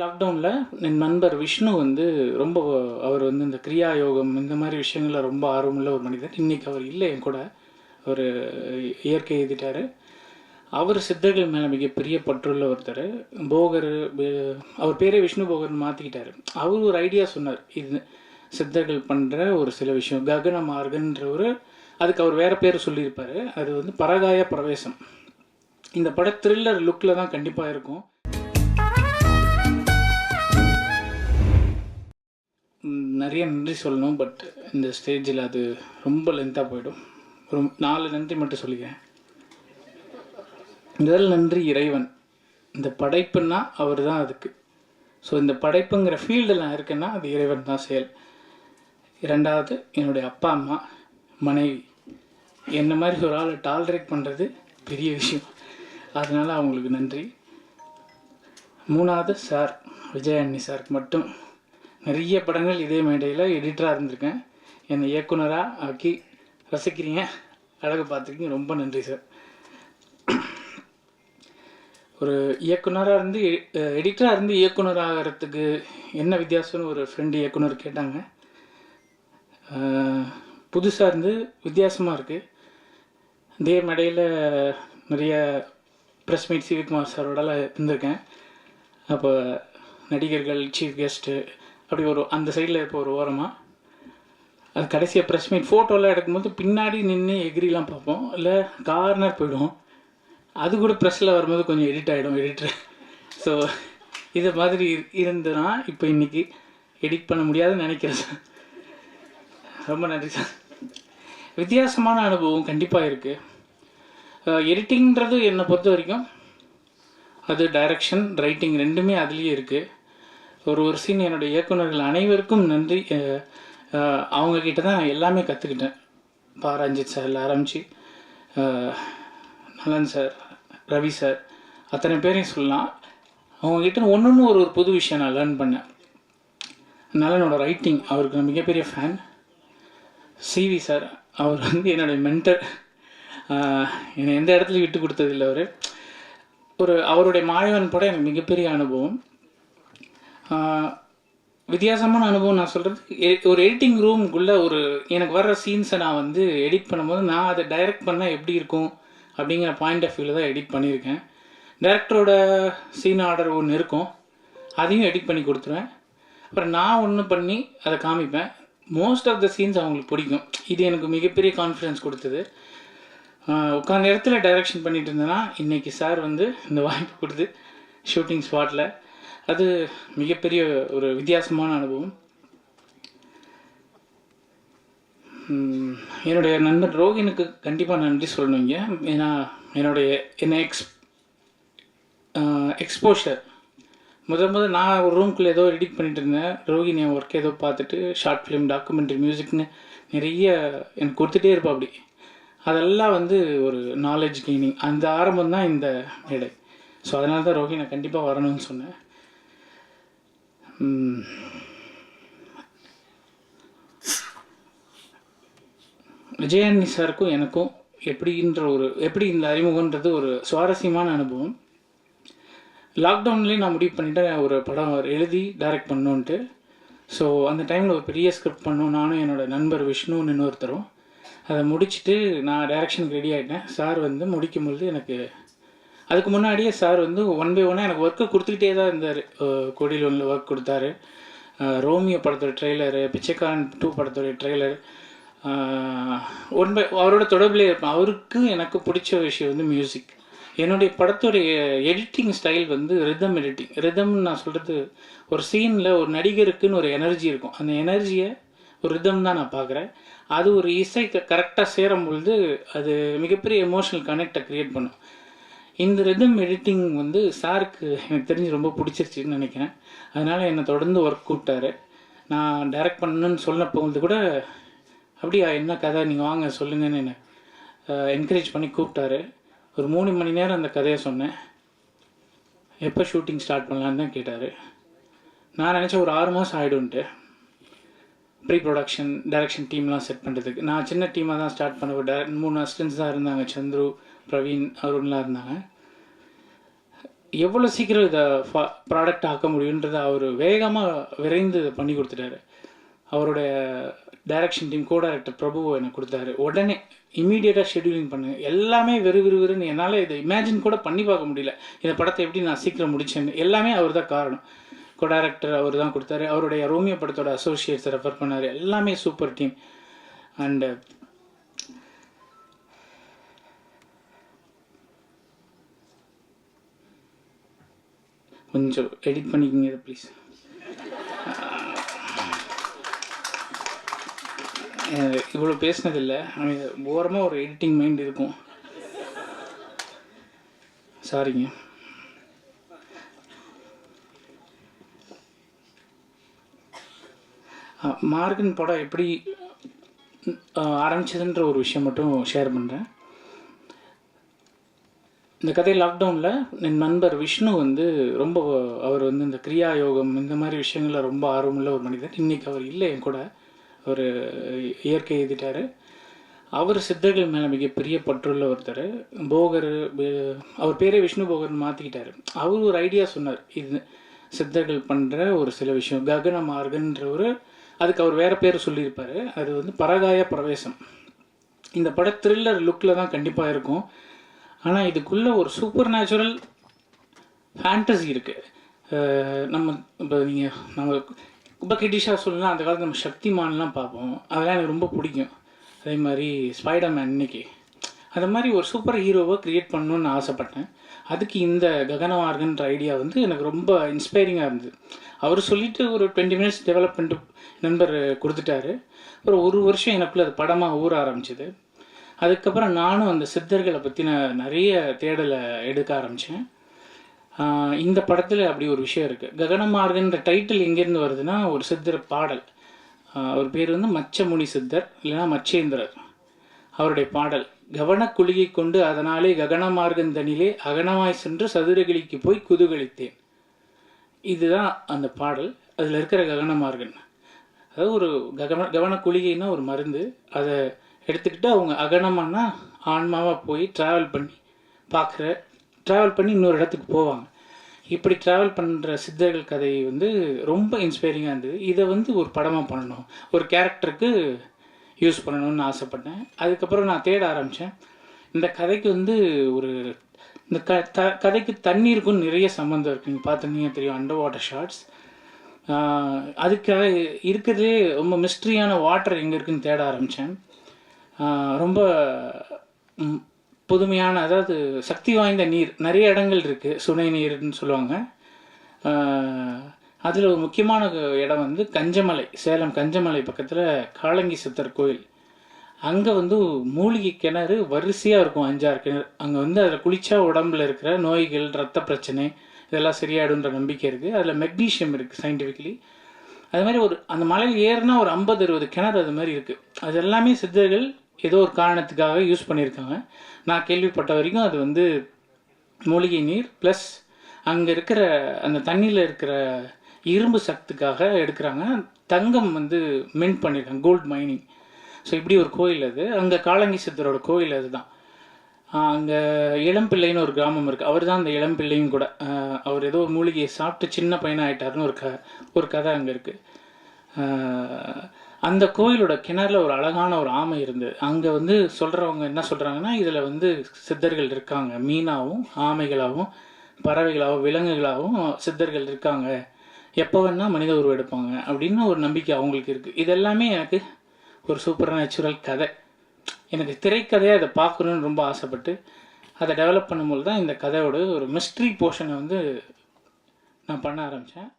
லாக்டவுனில் என் நண்பர் விஷ்ணு வந்து ரொம்ப அவர் வந்து இந்த கிரியா யோகம் இந்த மாதிரி விஷயங்களில் ரொம்ப ஆர்வமுள்ள ஒரு மனிதர். இன்றைக்கி அவர் இல்லை என் கூட. அவர் இயற்கை எழுதிட்டாரு. அவர் சித்தர்கள் மேலே மிகப்பெரிய பற்றுள்ள ஒருத்தர். போகர் அவர் பேரே விஷ்ணு போகர்னு மாற்றிக்கிட்டாரு அவர் ஒரு ஐடியா சொன்னார். இது சித்தர்கள் பண்ணுற ஒரு சில விஷயம். ககன மார்கன்ற ஒரு அதுக்கு அவர் வேற பேர் சொல்லியிருப்பார். அது வந்து பரகாய பிரவேசம். இந்த பட த்ரில்லர் லுக்கில் தான் கண்டிப்பாக இருக்கும். நிறைய நன்றி சொல்லணும் பட் இந்த ஸ்டேஜில் அது ரொம்ப லென்த்தாக போயிடும். ஒரு நாலு நன்றி மட்டும் சொல்லிக்கிறேன். முதல் நன்றி இறைவன். இந்த படைப்புன்னா அவர் தான் அதுக்கு. ஸோ இந்த படைப்புங்கிற ஃபீல்டில் நான் இருக்கேன்னா அது இறைவன் தான் செயல். இரண்டாவது என்னுடைய அப்பா அம்மா மனைவி. என்ன மாதிரி ஒரு ஆளை டாலரேட் பண்ணுறது பெரிய விஷயம். அதனால் அவங்களுக்கு நன்றி. மூணாவது சார் விஜய் அண்ணி சாருக்கு மட்டும் நிறைய படங்கள் இதே மேடையில் எடிட்டராக இருந்திருக்கேன். என்னை இயக்குனராக ஆக்கி ரசிக்கிறீங்க. அழகு பார்த்துருக்கீங்க. ரொம்ப நன்றி சார் ஒரு இயக்குனராக இருந்து எடிட்டராக இருந்து இயக்குனர் ஆகிறதுக்கு என்ன வித்தியாசம்னு ஒரு ஃப்ரெண்டு இயக்குனர் கேட்டாங்க. புதுசாக இருந்து வித்தியாசமாக இருக்குது இதே மேடையில் நிறைய ப்ரெஸ் மீட் சிவிகுமார் சாரோடலாம் இருந்திருக்கேன். அப்போ நடிகர்கள் சீஃப் கெஸ்ட்டு அப்படி ஒரு அந்த சைடில் இப்போ ஒரு ஓரமாக அது கடைசியாக ப்ரெஸ் மீட் ஃபோட்டோலாம் எடுக்கும்போது பின்னாடி நின்று எகிரிலாம் பார்ப்போம். இல்லை கார்னர் போயிடும் அது கூட ப்ரெஸ்ஸில் வரும்போது கொஞ்சம் எடிட் ஆகிடும் எடிட்ரு ஸோ இது மாதிரி இருந்ததுன்னா இப்போ இன்றைக்கி எடிட் பண்ண முடியாதுன்னு நினைக்கிறேன் சார். ரொம்ப நன்றி சார். வித்தியாசமான அனுபவம் கண்டிப்பாக இருக்குது எடிட்டிங்கிறது என்னை பொறுத்த வரைக்கும் அது டைரக்ஷன் ரைட்டிங் ரெண்டுமே அதுலேயே இருக்குது ஒரு ஒரு சீன் என்னுடைய இயக்குனர்கள் அனைவருக்கும் நன்றி. அவங்க கிட்ட தான் நான் எல்லாமே கற்றுக்கிட்டேன் பா ரஞ்சித் ஆரம்பிச்சு ஆரம்பித்து நலன் சார் ரவி சார் அத்தனை பேரையும் சொல்லலாம். அவங்கக்கிட்ட ஒன்று ஒன்று ஒரு ஒரு புது விஷயம் நான் லேர்ன் பண்ணேன். நலனோட ரைட்டிங் அவருக்கு நான் மிகப்பெரிய ஃபேன் சிவி சார் அவர் வந்து என்னுடைய மென்டர் என்னை எந்த இடத்துலையும் விட்டு கொடுத்ததில்லை அவர். ஒரு அவருடைய மாயவன் படம் எனக்கு மிகப்பெரிய அனுபவம். வித்தியாசமான அனுபவம் நான் சொல்கிறது ஒரு எடிட்டிங் ரூம்குள்ளே ஒரு எனக்கு வர்ற சீன்ஸை நான் வந்து எடிட் பண்ணும்போது நான் அதை டைரக்ட் பண்ணால் எப்படி இருக்கும் அப்படிங்கிற பாயிண்ட் ஆஃப் வியூவில் தான் எடிட் பண்ணியிருக்கேன். டேரக்டரோட சீன் ஆர்டர் ஒன்று இருக்கும். அதையும் எடிட் பண்ணி கொடுத்துருவேன். அப்புறம் நான் ஒன்று பண்ணி அதை காமிப்பேன். மோஸ்ட் ஆஃப் த சீன்ஸ் அவங்களுக்கு பிடிக்கும். இது எனக்கு மிகப்பெரிய கான்ஃபிடன்ஸ் கொடுத்தது. உட்காந்த இடத்துல டைரக்ஷன் பண்ணிட்டு இருந்தேன்னா இன்றைக்கி சார் வந்து இந்த வாய்ப்பு கொடுத்து ஷூட்டிங் ஸ்பாட்டில் அது மிகப்பெரிய ஒரு வித்தியாசமான அனுபவம். என்னுடைய நண்பர் ரோகினுக்கு கண்டிப்பாக நன்றி சொல்லணுங்க ஏன்னா என்னுடைய என்ன எக்ஸ் எக்ஸ்போஷர் முத முத நான் ஒரு ரூம்குள்ளே ஏதோ எடிட் பண்ணிட்டு இருந்தேன். ரோகிணி என் ஒர்க் ஏதோ பார்த்துட்டு ஷார்ட் ஃபிலிம் டாக்குமெண்ட்ரி மியூசிக்னு நிறைய எனக்கு கொடுத்துட்டே இருப்பா அப்படி. அதெல்லாம் வந்து ஒரு நாலேஜ் கெய்னிங் அந்த ஆரம்பம் தான் இந்த மேடை. ஸோ அதனால தான் ரோஹி கண்டிப்பாக வரணும்னு சொன்னேன். விஜயானி சாருக்கும் எனக்கும் எப்படின்ற ஒரு எப்படி இந்த அறிமுகன்றது ஒரு சுவாரஸ்யமான அனுபவம். லாக்டவுன்லேயே நான் முடிவு பண்ணிட்டேன் ஒரு படம் எழுதி டைரக்ட் பண்ணணுன்ட்டு ஸோ அந்த டைமில் ஒரு பெரிய ஸ்கிரிப்ட் பண்ணோம். நானும் என்னோட நண்பர் விஷ்ணுன்னு இன்னொருத்தரும். அதை முடிச்சுட்டு நான் டைரக்ஷனுக்கு ரெடி ஆகிட்டேன் சார் வந்து முடிக்கும்பொழுது எனக்கு அதுக்கு முன்னாடியே சார் வந்து ஒன் பை ஒன்னாக எனக்கு ஒர்க்கு கொடுத்துக்கிட்டே தான் இருந்தார். கொடியில் ஒன்றில் ஒர்க் கொடுத்தாரு. ரோமியோ படத்தோட ட்ரெய்லரு பிச்சைக்காரன் டூ படத்தோட ட்ரெய்லர் ஒன் பை அவரோட தொடர்பிலே இருப்பேன். அவருக்கு எனக்கு பிடிச்ச விஷயம் வந்து மியூசிக் என்னுடைய படத்துடைய எடிட்டிங் ஸ்டைல் வந்து ரிதம் எடிட்டிங் ரிதம்னு நான் சொல்கிறது ஒரு சீனில் ஒரு நடிகருக்குன்னு ஒரு எனர்ஜி இருக்கும். அந்த எனர்ஜியை ஒரு ரிதம் தான் நான் பார்க்குறேன். அது ஒரு இசை கரெக்டாக சேரும் பொழுது அது மிகப்பெரிய எமோஷனல் கனெக்டை க்ரியேட் பண்ணும். இந்த ரிதம் எடிட்டிங் வந்து சாருக்கு எனக்கு தெரிஞ்சு ரொம்ப பிடிச்சிருச்சுன்னு நினைக்கிறேன். அதனால் என்னை தொடர்ந்து ஒர்க் கூப்பிட்டாரு. நான் டைரக்ட் பண்ணணும்னு சொன்னப்போது கூட அப்படியா என்ன கதை? நீங்கள் வாங்க சொல்லுங்கன்னு என்னை என்கரேஜ் பண்ணி கூப்பிட்டாரு. ஒரு மூணு மணி நேரம் அந்த கதையை சொன்னேன். எப்போ ஷூட்டிங் ஸ்டார்ட் பண்ணலான்னு தான் கேட்டார். நான் நினச்சேன் ஒரு ஆறு மாதம் ஆகிடும்ன்ட்டு ப்ரீ ப்ரொடக்ஷன் டைரக்ஷன் டீம்லாம் செட் பண்ணுறதுக்கு நான் சின்ன டீமாக தான் ஸ்டார்ட் பண்ண ஒரு மூணு அசிஸ்டன்ஸ் தான் இருந்தாங்க சந்துரு பிரவீன் அருண்லாம் இருந்தாங்க. எவ்வளோ சீக்கிரம் இதை ஃபா ப்ராடக்ட் ஆக்க முடியுன்றதை அவர் வேகமாக விரைந்து இதை பண்ணி கொடுத்துட்டாரு. அவருடைய direction team co director Prabhu எனக்கு கொடுத்தாரு. உடனே இமீடியட்டாக ஷெட்யூலிங் பண்ணு. எல்லாமே வெறு விறுவிறுன்னு என்னால் இதை இமேஜின் கூட பண்ணி பார்க்க முடியல. இந்த படத்தை எப்படி நான் சீக்கிரம் முடிச்சேன்னு எல்லாமே அவர் தான் காரணம். கோ டைரக்டர் அவர் தான் கொடுத்தாரு. அவருடைய ரோமியோ படத்தோட அசோசியேட்ஸை ரெஃபர் பண்ணார். எல்லாமே சூப்பர் டீம் அண்டு கொஞ்சம் எடிட் பண்ணிக்கோங்க இதை ப்ளீஸ் இவ்வளோ பேசினதில்லை. ஓரமாக ஒரு எடிட்டிங் மைண்ட் இருக்கும். சாரிங்க மார்கன் படம் எப்படி ஆரம்பிச்சதுன்ற ஒரு விஷயம் மட்டும் ஷேர் பண்ணுறேன் இந்த கதை லாக்டவுனில் என் நண்பர் விஷ்ணு வந்து ரொம்ப அவர் வந்து இந்த கிரியா யோகம் இந்த மாதிரி விஷயங்களில் ரொம்ப ஆர்வமுள்ள ஒரு மனிதர். இன்றைக்கி அவர் இல்லை என் கூட. அவர் இயற்கை எழுதிட்டார். அவர் சித்தர்கள் மேலே மிகப்பெரிய பற்றுள்ள ஒருத்தர். போகர் அவர் பேரே விஷ்ணு போகர்னு மாற்றிக்கிட்டார் அவர் ஒரு ஐடியா சொன்னார். இது சித்தர்கள் பண்ணுற ஒரு சில விஷயம். ககன மார்கன்ற ஒரு அதுக்கு அவர் வேறு பேர் சொல்லியிருப்பார். அது வந்து பரகாய பிரவேசம். இந்த பட த்ரில்லர் லுக்கில் தான் கண்டிப்பாக இருக்கும். ஆனால் இதுக்குள்ளே ஒரு சூப்பர் நேச்சுரல் ஃபேண்டசி இருக்குது நம்ம இப்போ நீங்கள் நம்ம இப்போ கிட்டிஷாக சொல்லலாம் அந்த காலத்தில் நம்ம சக்திமான்லாம் பார்ப்போம். அதெல்லாம் எனக்கு ரொம்ப பிடிக்கும். அதே மாதிரி ஸ்பைடர் மேன் இன்னைக்கு. அந்த மாதிரி ஒரு சூப்பர் ஹீரோவை க்ரியேட் பண்ணணும்னு ஆசைப்பட்டேன். அதுக்கு இந்த ககனவார்கன்ற ஐடியா வந்து எனக்கு ரொம்ப இன்ஸ்பைரிங்காக இருந்தது. அவர் சொல்லிட்டு ஒரு டுவெண்ட்டி மினிட்ஸ் டெவலப் பண்ணிட்டு நண்பர் கொடுத்துட்டாரு. அப்புறம் ஒரு வருஷம் எனக்குள்ளே அது படமாக ஊற ஆரம்பிச்சது. அதுக்கப்புறம் நானும் அந்த சித்தர்களை பற்றின நிறைய தேடலை எடுக்க ஆரம்பித்தேன் இந்த படத்தில் அப்படி ஒரு விஷயம் இருக்குது ககனமார்கன்ற டைட்டில் எங்கேருந்து வருதுன்னா ஒரு சித்தர் பாடல். அவர் பேர் வந்து மச்சமுனி சித்தர் இல்லைன்னா மச்சேந்திரர். அவருடைய பாடல் கவனக்குழியை கொண்டு அதனாலே ககனமார்கந்தனிலே அகனமாய் சென்று சதுரகிளிக்கு போய் குதுகளித்தேன் இதுதான் அந்த பாடல். அதில் இருக்கிற ககனமார்கன். அதாவது ஒரு ககன கவனக்குழிகைன்னா ஒரு மருந்து. அதை எடுத்துக்கிட்டு அவங்க அகனமானா ஆன்மாவாக போய் ட்ராவல் பண்ணி பார்க்குற ட்ராவல் பண்ணி இன்னொரு இடத்துக்கு போவாங்க. இப்படி ட்ராவல் பண்ணுற சித்தர்கள் கதை வந்து ரொம்ப இன்ஸ்பைரிங்காக இருந்தது. இதை வந்து ஒரு படமாக பண்ணணும். ஒரு கேரக்டருக்கு யூஸ் பண்ணணும்னு ஆசைப்பட்டேன். அதுக்கப்புறம் நான் தேட ஆரம்பித்தேன் இந்த கதைக்கு வந்து ஒரு இந்த க த கதைக்கு தண்ணீருக்கும் நிறைய சம்மந்தம் இருக்குது நீங்கள் பார்த்துருந்தீங்க தெரியும் அண்டர் வாட்டர் ஷார்ட்ஸ் அதுக்காக இருக்கிறதே ரொம்ப மிஸ்ட்ரியான வாட்டர் எங்கே இருக்குன்னு தேட ஆரம்பித்தேன் ரொம்ப புதுமையான அதாவது சக்தி வாய்ந்த நீர் நிறைய இடங்கள் இருக்குது சுனை நீர்னு சொல்லுவாங்க. அதில் ஒரு முக்கியமான இடம் வந்து கஞ்சமலை சேலம் கஞ்சமலை பக்கத்தில் காளங்கி சித்தர் கோயில். அங்கே வந்து மூலிகை கிணறு வரிசையாக இருக்கும் அஞ்சாறு கிணறு. அங்கே வந்து அதில் குளிச்சா உடம்புல இருக்கிற நோய்கள் ரத்த பிரச்சனை இதெல்லாம் சரியாயிடுன்ற நம்பிக்கை இருக்குது அதில் மெக்னீஷியம் இருக்குது சயின்டிஃபிக்கலி. அது மாதிரி ஒரு அந்த மலையில் ஏறுனா ஒரு ஐம்பது அறுபது கிணறு அது மாதிரி இருக்குது அது எல்லாமே சித்தர்கள் ஏதோ ஒரு காரணத்துக்காக யூஸ் பண்ணியிருக்காங்க. நான் கேள்விப்பட்ட வரைக்கும் அது வந்து மூலிகை நீர் ப்ளஸ் அங்கே இருக்கிற அந்த தண்ணியில் இருக்கிற இரும்பு சத்துக்காக எடுக்கிறாங்க. தங்கம் வந்து மின்ட் பண்ணியிருக்காங்க கோல்டு மைனிங் ஸோ இப்படி ஒரு கோயில் அது. அங்கே காலங்கி சித்தரோட கோயில் அதுதான். அங்கே இளம்பிள்ளைன்னு ஒரு கிராமம் இருக்குது அவர் தான் அந்த இளம்பிள்ளையும் கூட. அவர் ஏதோ மூலிகையை சாப்பிட்டு சின்ன பையனாக ஆகிட்டாருன்னு ஒரு க ஒரு கதை அங்கே இருக்குது அந்த கோயிலோட கிணறுல ஒரு அழகான ஒரு ஆமை இருந்தது. அங்கே வந்து சொல்கிறவங்க என்ன சொல்கிறாங்கன்னா இதில் வந்து சித்தர்கள் இருக்காங்க. மீனாவும் ஆமைகளாகவும் பறவைகளாகவும் விலங்குகளாகவும் சித்தர்கள் இருக்காங்க. எப்போ வேணால் மனித உருவம் எடுப்பாங்க அப்படின்னு ஒரு நம்பிக்கை அவங்களுக்கு இருக்குது இதெல்லாமே எனக்கு ஒரு சூப்பர் நேச்சுரல் கதை. எனக்கு திரைக்கதையாக அதை பார்க்கணுன்னு ரொம்ப ஆசைப்பட்டு அதை டெவலப் பண்ணும்போது தான் இந்த கதையோட ஒரு மிஸ்ட்ரி போர்ஷனை வந்து நான் பண்ண ஆரம்பித்தேன்